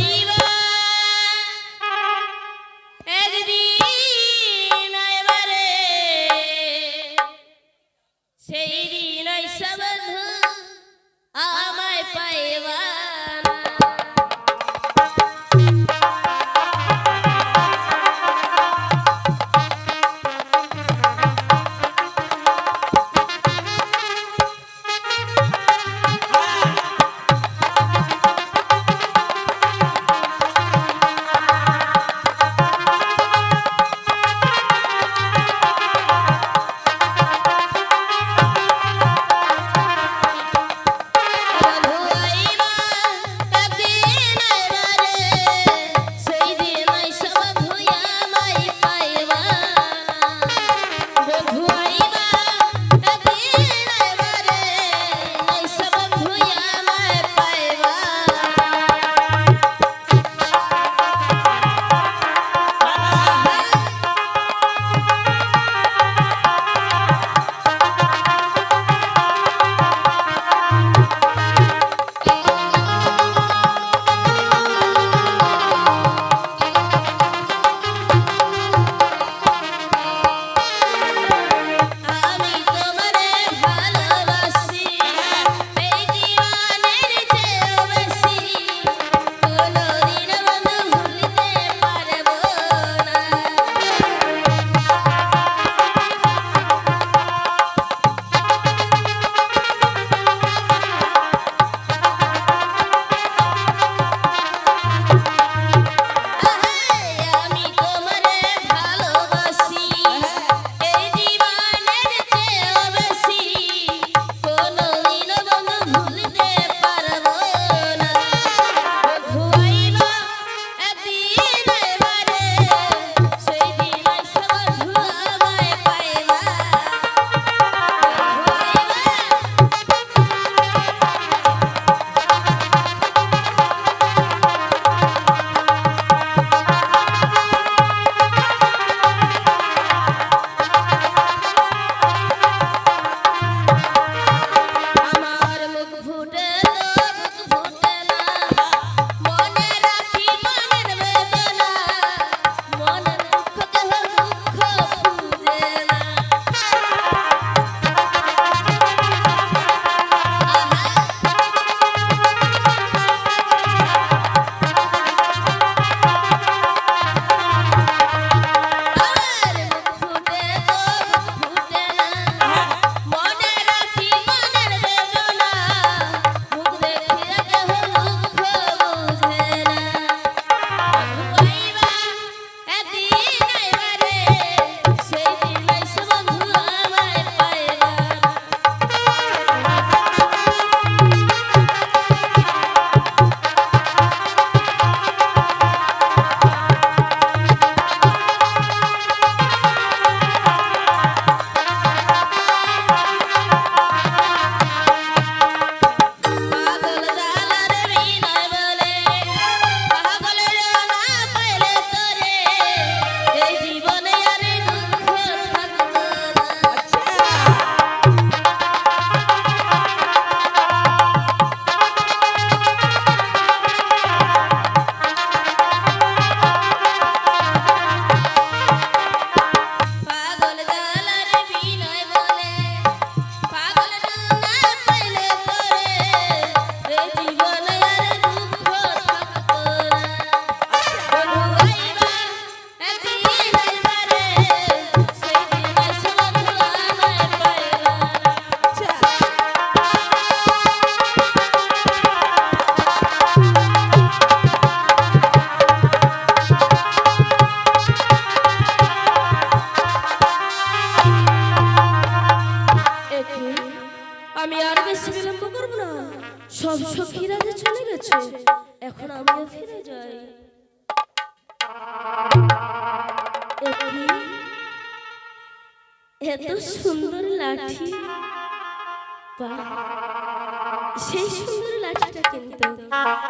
ಜೀವ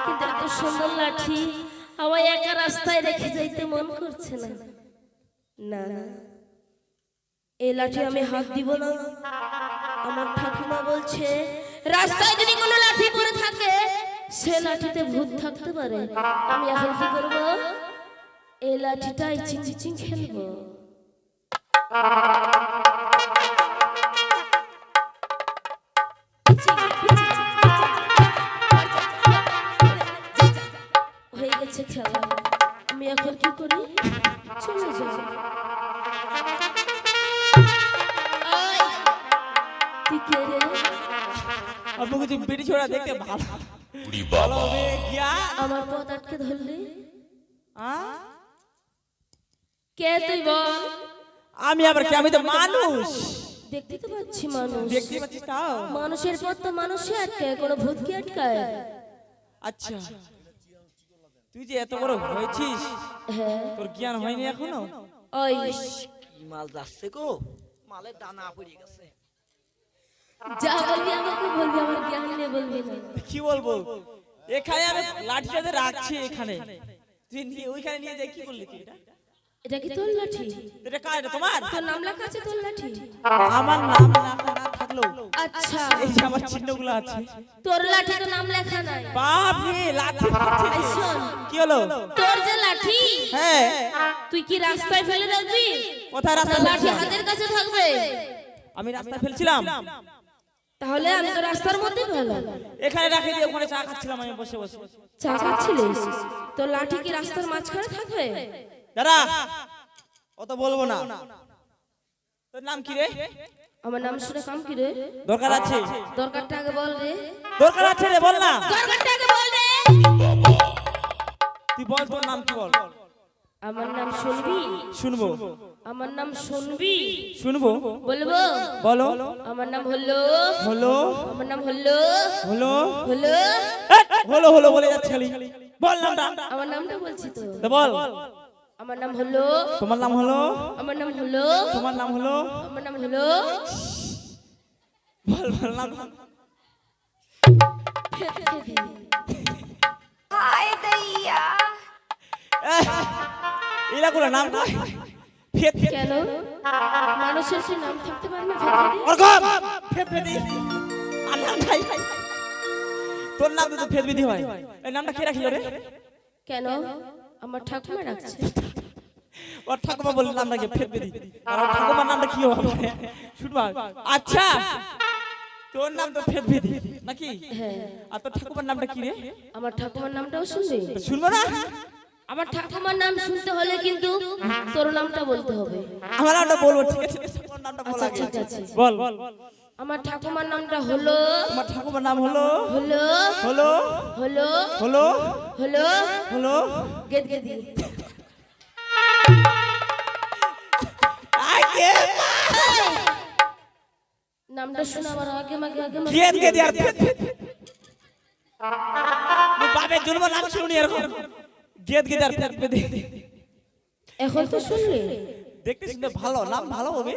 কিন্তু এত সুন্দর লাঠি আবার একা রাস্তায় রেখে যাইতে মন করছে না। না এই লাঠি আমি হাত দিব না। আমার ঠাকুমা বলছে, রাস্তায় যদি কোনো লাঠি পরে থাকে, সে লাঠিতে ভূত থাকতে পারে। আমি এখন কি করব? এই লাঠিটাই চিচিচিং খেলব। কি করি চলে যাই অল্প কিছু বেটি ছোড়া দেখতে ভালো। ভালো হবে গিয়া। আমার পথ আটকে ধরলি? কে তুই বল? আমি আবার কি? আমি তো মানুষ। দেখতে তো পাচ্ছি মানুষ। দেখতে পাচ্ছিস তাও? মানুষের পথ তো মানুষই আটকায় কোনো ভূত কি আটকায়। আচ্ছা। তুই যে এত বড় হয়েছিস হ্যাঁ তোর জ্ঞান হয়নি এখনও? ওই কি মাল যাচ্ছে গো? মালের দানা পড়ে গেছে। যা বলবি আমাকে বলবি আমার জ্ঞান নিয়ে বলবি কি বলব? এখানে আমি লাঠিটাতে রাখছি এখানে। তুই নিয়ে ওইখানে নিয়ে যাই কি করলি তুই? এটা এটা কি তোর লাঠি? এটা কার? এটা তোমার? তোর নাম লেখা আছে তোর লাঠি? আমার নাম লেখা না থাকলেও। আচ্ছা। এই যে আমার চিহ্নগুলো আছে। তোর লাঠি তো নাম লেখা নাই। বাপ রে লাঠি শোন। কি হলো? তোর যে লাঠি হ্যাঁ। তুই কি রাস্তায় ফেলে রাখবি কোথায় না রাস্তা লাঠি হাতের কাছে থাকবে। আমি রাস্তায় ফেলছিলাম। তাহলে আমি তো রাস্তার পেলাম এখানে রাখি দিয়ে ওখানে চা খাচ্ছিলাম আমি বসে বসে। চা খাচ্ছিলিস? তোর লাঠি কি রাস্তার মাঝখানে থাকবে? দাদা অত বলব না। তোর নাম কি রে? আমার নাম শুনে কাম কি রে? দরকার আছে। দরকারটা আগে বল রে। দরকার আছে রে বল না। দরকারটা আগে বল রে। তুই বল তোর নাম কি বল? আমার নাম শুনবি? শুনব। আমার নাম শুনবি? শুনব। বলব? বলো। আমার নাম হলো? হলো। আমার নাম হলো? হলো। হলো? এই, হলো হলো বলে যাচ্ছে খালি। বল নামটা। আমার নামটা বলছি তো বল। আমার নাম হলো তোমার নাম হলো? আমার নাম হলো তোমার নাম হলো? আমার নাম হলো বল বল নাম। এরা কোনো নাম কয়? ফেত কেন? মানুষের কি নাম থাকতে পারে না? ওরকম ফেত ফেতি আর নাম খাই তোর নাম তো ফেত বিধি হয়। এই নামটা কে রাখিল রে? কেন? আমার ঠাকুমা রাখছে ওর ঠাকুমা বলল নামটা কি ফেত বিধি আর ঠাকুমার নামটা কি হবে? শুনবা? আচ্ছা। তোর নাম তো ফেত বিধি নাকি? হ্যাঁ। আর তোর ঠাকুমার নামটা কি রে? আমার ঠাকুমার নামটাও শুনবি? শুনব না? আমার ঠাকুমার নাম শুনতে হলে কিন্তু তোর নামটা বলতে হবে। আমার নামটা বলব ঠিক আছে? ঠাকুমার নামটা বল আচ্ছা ঠিক আছে। বল। আমার ঠাকুমার নামটা হলো তোমার ঠাকুমার নাম হলো হলো হলো হলো হলো হলো হলো গেদ গেদি আগে নামটা শুনে আমার আগে মাগে আগে মাগে। গেদ গেদ আর বাবে জন্ম নাম শুনি এরকম। গেদ গেদ আর এখন তো শুনলি? দেখতে শুনতে ভালো নাম ভালো হবে?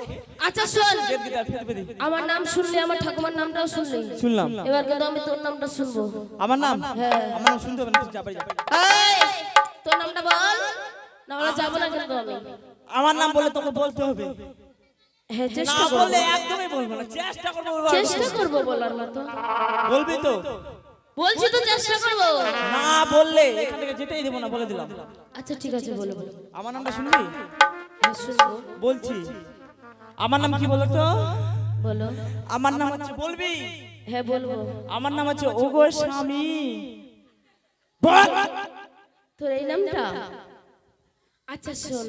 আচ্ছা শোন। আমার নাম শুনলি আমার ঠাকুমার নামটাও শুনলি। শুনলাম। এবার কিন্তু আমি তোর নামটা শুনব। আমার নাম? হ্যাঁ। আমার নাম শুনতে হবে না তুই যা এই তোর নামটা বল। না হলে যাব না কিন্তু আমি? আমার নাম বলে তোকে বলতে হবে। হ্যাঁ চেষ্টা বললে করব। একদমই বলব না চেষ্টা করব চেষ্টা করব বলার মতো। বলবি তো? বলছি তো চেষ্টা করব। না বললে এখান থেকে যেতেই দেবো না বলে দিলাম। আচ্ছা ঠিক আছে বলো বলো। আমার নামটা শুনব? বলছি। আমার নাম কি বলো তো বলো। আমার নাম হচ্ছে বলবি? হ্যাঁ বলব। আমার নাম হচ্ছে ওগো স্বামী। বল। তোর এই নামটা? আচ্ছা শোন।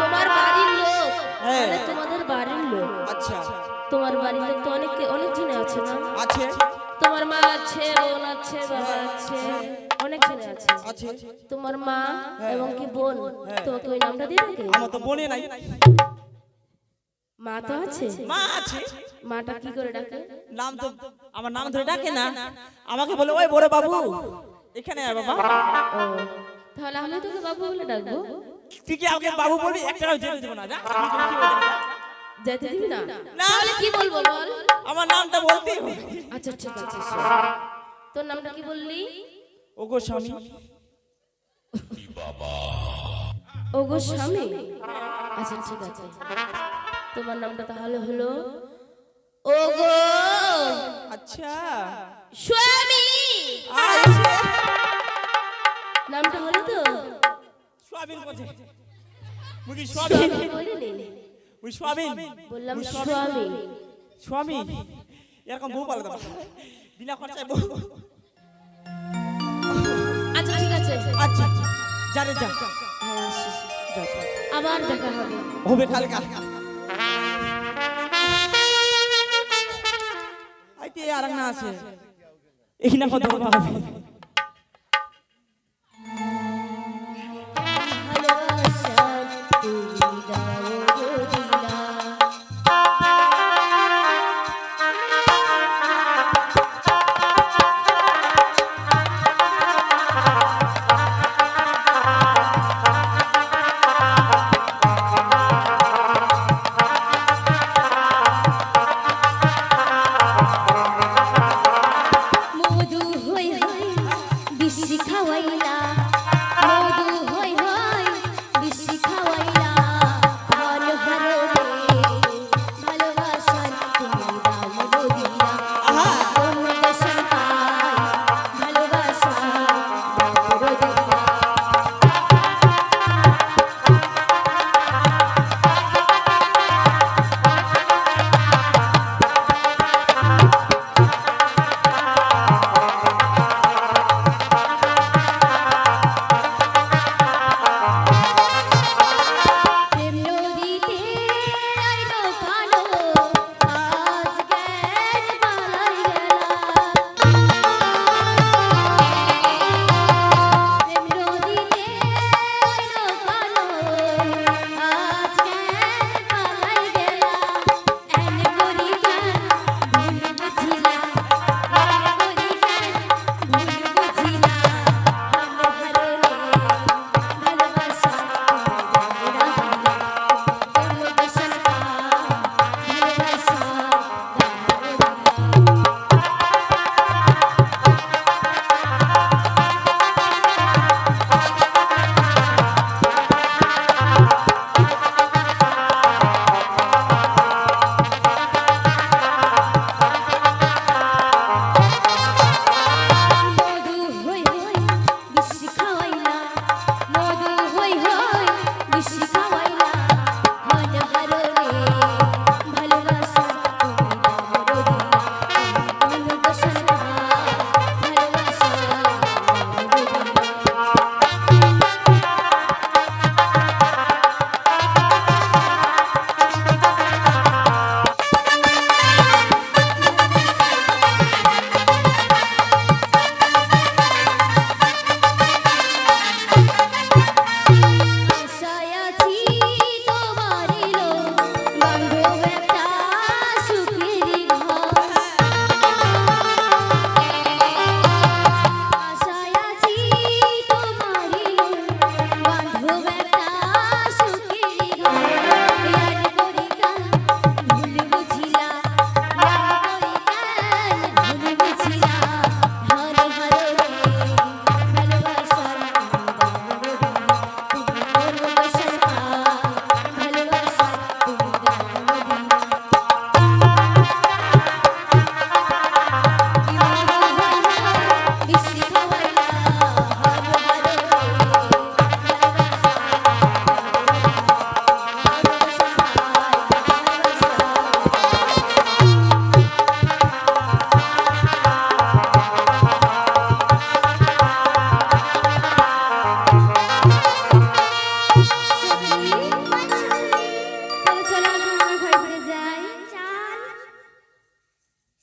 তোমার বাড়ির লোক হ্যাঁ। মানে তোমাদের বাড়ির লোক। আচ্ছা। তোমার বাড়ির লোক তো অনেক অনেক জনে আছে না? আছে। তোমার মা আছে বোন আছে বাবা আছে। অনেক জনে আছে। আছে। তোমার মা এবং কি বোন? তোমাকে ওই নামটা দিয়ে থাকে? আমার তো বনে নাই। মা তো আছে? মা আছে। মাটা কি করে ডাকে? নাম তো আমার নাম ধরে ডাকে না। আমাকে বলে ওই বড় বাবু এখানে আয় বাবা। তাহলে আমি তোকে বাবু বলে ডাকবো। তুই কি আমাকে বাবু বলবি? একটাও যেতে দেবো না যা। যেতে দিবি না? না। তাহলে কি বলব বল? আমার নামটা বলতে আচ্ছা ঠিক আছে তোর নামটা কি বললি? ওগো স্বামী। ওগো স্বামী। আচ্ছা ঠিক আছে। তোমার নামটা তাহলে হলো ওগো। আচ্ছা। স্বামী। আচ্ছা। নামটা হলো তো? সোয়াবিন কোথায় মুই সোয়াবিন বলিনি সোয়াবিন বললাম স্বামী। স্বামী। এরকম বউ পালে দেবো বিনা খরচায় বউ। আচ্ছা। জানে যা। হ্যাঁ। আবার দেখা হবে। হবে কালকা। আইতে আর না আছে। এখানে কথা হবে। বিশি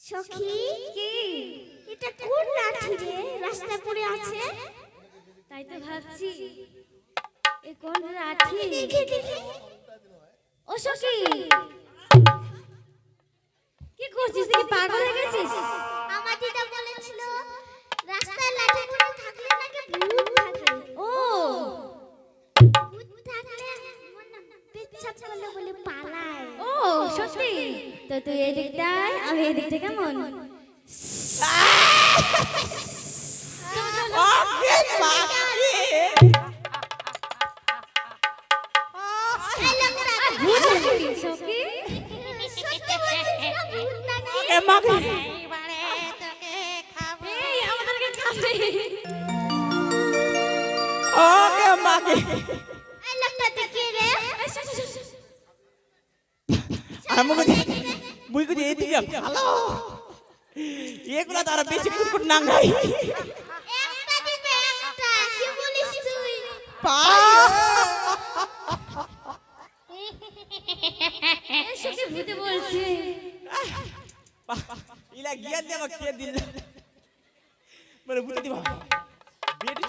সখী? কি এটা কোন লাঠি রে? রাস্তা পড়ে আছে? তাই তো ভাবছি এ কোন লাঠি? ও সখী! কি করছিস? তুই কি পাগল হয়ে গেছিস? আমার দিদা বলেছিল রাস্তায় লাঠি থাকলে নাকি ভূত থাকে। ও! ইচ্ছা করল বলে পালায়। ও সত্যি? তো তুই এদিকটায় আমি এদিকটা কেমন? আমাদেরকে খাবে ওকে মাকে আমি বুঝি বুঝি বুঝি এদিকে ভালো এগুলো তো আরও বেশি কুটকুট নাঙ্গাই। একটা দিবে একটা কি বলিস তুই? এসকে ভূতে বলছে? ইলা গিয়া দিয়ে আমাকে খেয়ে দিল? মানে বুঝতে দিবা? বেটি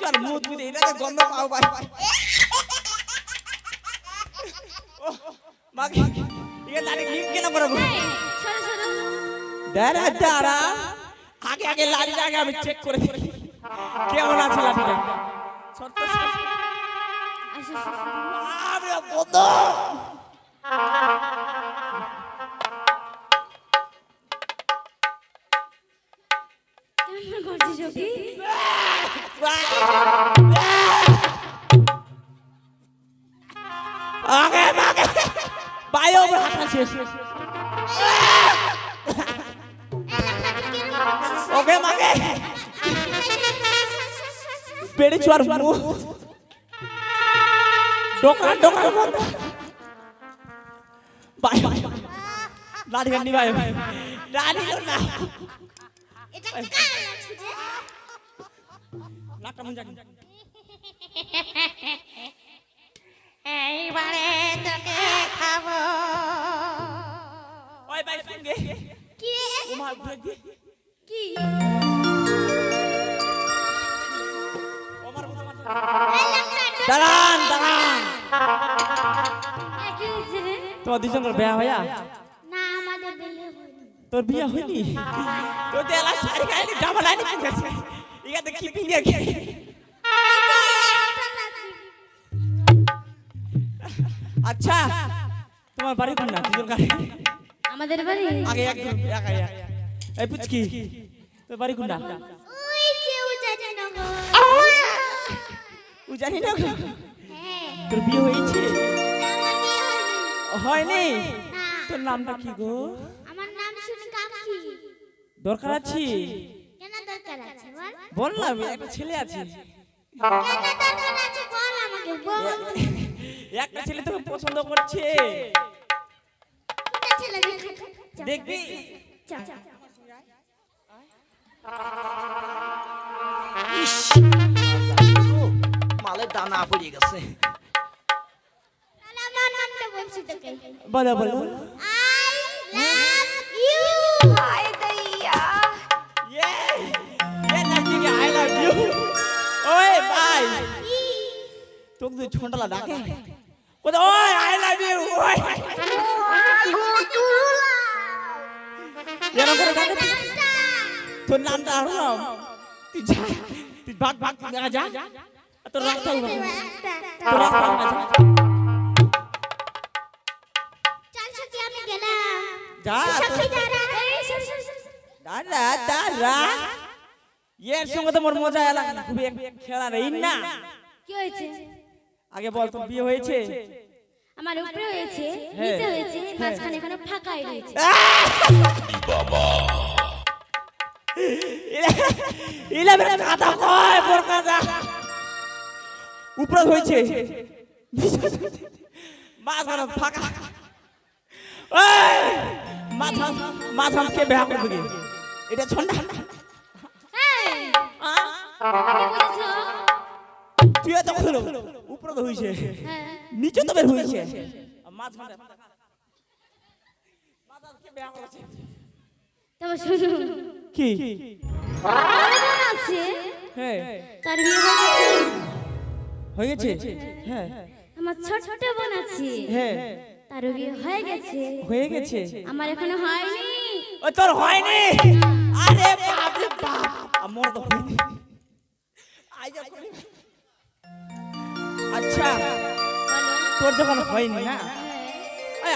এটা গন্ধ পাও ভাই। ও মাকে ইয়ে কেন সরো দাঁড়া দাঁড়া। আগে আগে লাড়িটা আগে আমি চেক করে দেখি। কেমন আছে আগে আগে বাইরে ওপর হাত আছে ওকে মাগে পেড়ে চুয়ার মুখ ডোকা ডোকা বন্ধ বাই লাঠি কান্নি ভাই লাঠি না এটা কার লাঠি রে নাকটা মুঞ্জা এইবারে ওই ভাই সঙ্গে কি রে ওমা ঘুরে দি কি ওমার ওমার এই লোকটা দাঁড়ান দাঁড়ান এ, কি হয়েছে রে তোমার দুজনের বিয়া হইয়া না আমাদের বিয়ে হয়নি তোর বিয়া হয়নি তোর দেলা শাড়ি গায়ে জামা লাইনি পিন্দেছে ইগাতে কি পিন্দে গে আচ্ছা তোমার বাড়ি কোন না দুজন গাড়ি আমাদের বাড়ি? আগে এক এক এক এই পুচকি তোর বাড়ি কোন না ওই যে উজানি নগর ও। জানি না গো। হ্যাঁ। তোর বিয়ে হয়েছে? হয়নি। হয়নি? না। তোর নামটা কি গো? আমার নাম শুনে কাকি। দরকার আছে? কেন দরকার আছে বল? বল বললাম একটা ছেলে আছে। কেন দরকার আছে বল আমাকে বল। একটা ছেলে তোকে পছন্দ করছে। দেখবি? মালের দানা পড়ে গেছে। বলো বলো। তোকে ছোটলা ডাকে। ওই আই লাভ তোর নামটা আর নাম তুই যা তুই ভাগ ভাগ যা যা। তোর রাস্তা উঠা তোর রাস্তা উঠা চল সখী আমি গেলাম। যা সখী দাঁড়া। এই, সর, সর, সর, সর। দাঁড়া দাঁড়া। এর সঙ্গে তো মোর মজা এলা খুবই খেলা নেই না কি হয়েছে? আগে বল তোর বিয়ে হয়েছে? আমার উপরে হয়েছে হ্যাঁ। নিচে হয়েছে মাঝখানে এখানে ফাঁকাই রয়েছে। ইলা কয় হয়েছে। মাঝখানে ফাঁকা। বেহা এটা? তুই এত খুলো উপরে হয়েছে। হ্যাঁ। নিচে তো বের হয়েছে। মাঝখানে মাথা বেহা করেছে। কি? আছে। হ্যাঁ। তার বিয়ে হয়ে গেছে। হয়ে গেছে? হ্যাঁ আমার ছোট্ট বোন আছে। হ্যাঁ। তারও বিয়ে হয়ে গেছে। হয়ে গেছে? আমার এখনও হয়নি। ও তোর হয়নি? আরে বাপ রে বাপ। আমার তো হয়নি। আচ্ছা। তোর যখন হয়নি না?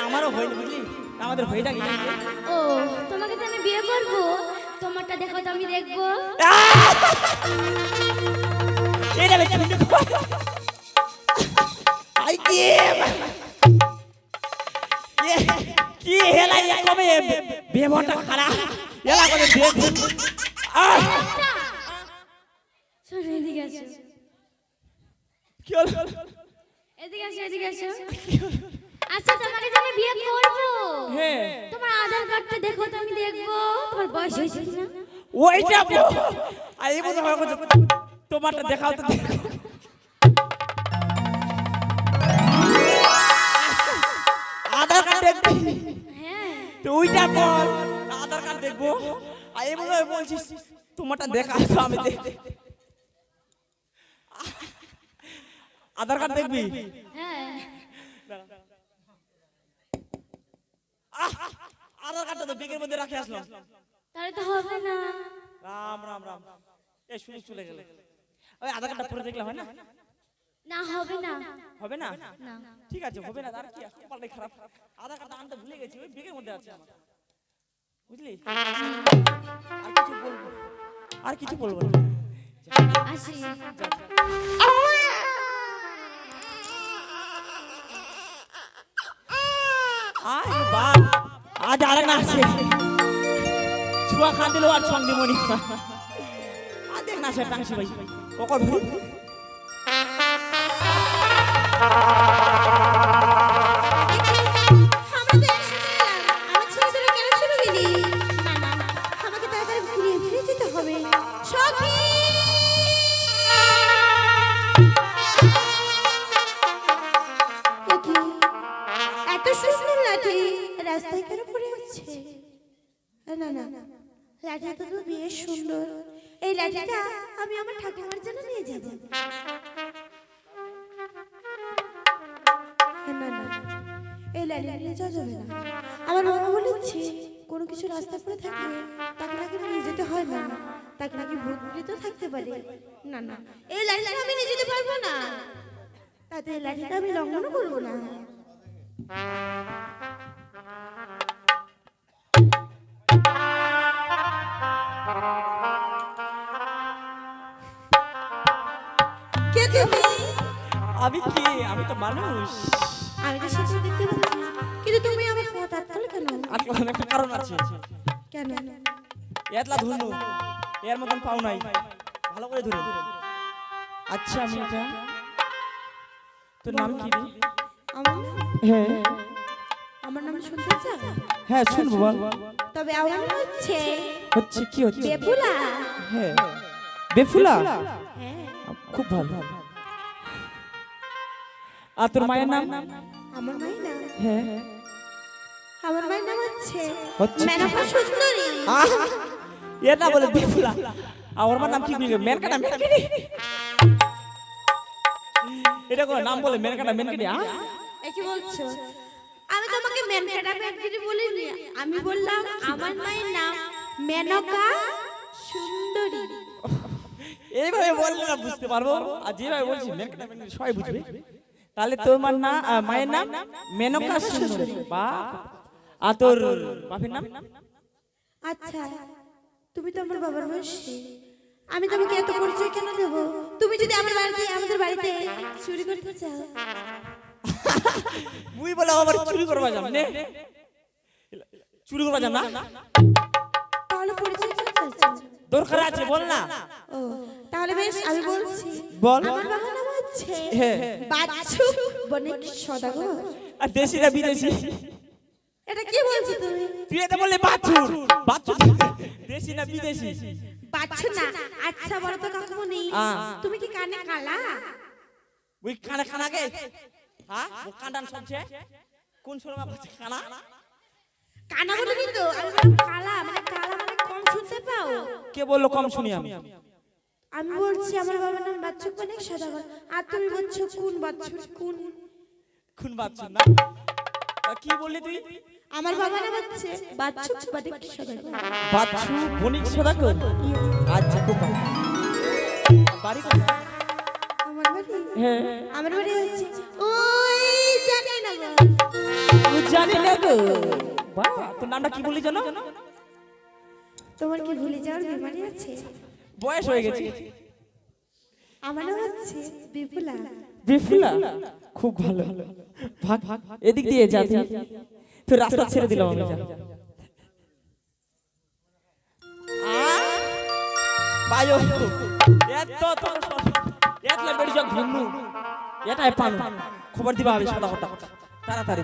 আমারও হয়নি বুঝলি? আমাদের হয়ে যাক ও তোমাকে তোমারটা দেখো তো আমি দেখব। এটা বেশ আই কি? কি হেলা কবে বেবটা খারাপ? এলা করে দেখ শোনো এদিকে আসো। কি হলো? এদিকে আসো এদিকে আসো। আচ্ছা তোমাকে যে আমি বিয়ে করব? হ্যাঁ। তোমার আধার কার্ডটা দেখো তো আমি দেখব। তোমার বয়স হয়েছে কিনা? ওইটা বল। আর এই মতো হয় তোমারটা দেখাও তো দেখো। আধার কার্ড দেখবি? হ্যাঁ। তো ওইটা বল। আধার কার্ড দেখব। আর এই হয় বলছিস তোমারটা দেখাও তো আমি দেখ আধার কার্ড দেখবি? হ্যাঁ। আহ, আধার কার্ডটা তো বেগের মধ্যে রাখে আসলাম। তাহলে তো হবে না। রাম রাম রাম। এই শুনে চলে গেলে। ওই আধার কার্ডটা পরে দেখলে হয় না? না হবে না। হবে না? ঠিক আছে হবে না। তার কি? কপালটাই খারাপ। আধার কার্ডটা আনতে ভুলে গেছি ওই বেগের মধ্যে আছে আমার। বুঝলি? আর কিছু বলব আর কিছু বলব না। আসি। আয় বাপ আজ আর না আছে। ছুয়া খান দিল আর সঙ্গে মনি আর দেখ না সে টাংসি ভাই। ওকর তাতে লাঠিটা আমি করব না। কে তুমি? আমি কি? আমি তো মানুষ। আমি তো সেটা দেখতে পাচ্ছি কিন্তু তুমি আমার পথ আটকালে কেন? কোনো একটা কারণ আছে। কেন? এতলা ধন্য এর মতন পাও নাই। ভালো করে ধরে আচ্ছা আমি এটা তোর নাম কি রে? আমার হ্যাঁ। আমার নাম শুনতে চাও হ্যাঁ শুনব বল। তবে আমার নাম হচ্ছে হচ্ছে কি হচ্ছে বেপুলা হ্যাঁ। বেফুলা? হ্যাঁ। খুব ভালো। আর তোর মায়ের নাম? আমার মায়ের নাম? হ্যাঁ। আমার মায়ের নাম হচ্ছে মেনকা সুন্দরী! এর না বলে বেফুলা। আর ওর মার নাম কি বলি মেনকাটা মেনকাটি। এটা কোন নাম বলে মেনকাটা মেনকাটি আ এ কি বলছো? আমি তোমাকে মেনকাটা মেনকাটি বলিনি। আমি বললাম আমার মায়ের নাম মেনকা সুন্দরী। এইভাবে বললে না বুঝতে পারব। আর যেভাবে বলছি মেনকাটা মেনকাটি সবাই বুঝবে। তাহলে তোমার না মায়ের নাম মেনকা সুন্দরী। বা আর তোর বাপের নাম? আচ্ছা তুমি তো আমার বাবার বয়সী। আমি তোমাকে এত পরিচয় কেন দেব? তুমি যদি আমার বাড়িতে আমাদের বাড়িতে চুরি করতে চাও। মুই বলে আবার চুরি করবা যাম নে। চুরি করবা যাম না? তাহলে পরিচয় কেন চাইছো দরকার আছে বল না। ও তাহলে বেশ আমি বলছি। বল। আমার বাবার নাম হচ্ছে হ্যাঁ। বাচ্চু বণিক সদাগর। আর দেশি না বিদেশি? এটা কি বলছো তুমি? তুই এটা বললে বাছুর বাছুর দেশি না বিদেশি? বাচ্চু না? আচ্ছা বলো তো কাকুমনি। তুমি কি কানে কালা? ওই কানে কানাকে হ্যাঁ? ও কান্ডান শুনছে কোন শোরমা বলছে কানা? কানা বলিনি তো? আমি কালা মানে কালা মানে কম শুনতে পাও? কে বলল কম শুনি আমি? আমি বলছি আমার বাবার নাম বাচ্চু বণিক সদাগর আর তুমি বলছো কোন বাচ্চুর কোন? খুন বাছুর না? কি বললি তুই? আমার বাবার নাম হচ্ছে বাচ্চু বণিক সদাগর বাছু বণিক আচ্ছা খুব ভালো। বাড়ি কোথায়? আমার বাড়ি? হ্যাঁ। আমার বাড়ি হচ্ছে ওই জানি না গো। জানি না গো বাহ তোর নামটা কি বললি জানো? তোমার কি ভুলে যাওয়ার বিমারি আছে? বয়স হয়ে গেছে। আমার নাম হচ্ছে বিপুলা। বিফুলা খুব ভালো। ভাগ ভাগ এদিক দিয়ে যা তুই রাস্তা ছেড়ে দিলাম আমি। যা বায়ো এত তো এতলা বেড়ি যা ধুনু এটাই পানু। খবর দিবা আমি সাদা কথা তাড়াতাড়ি।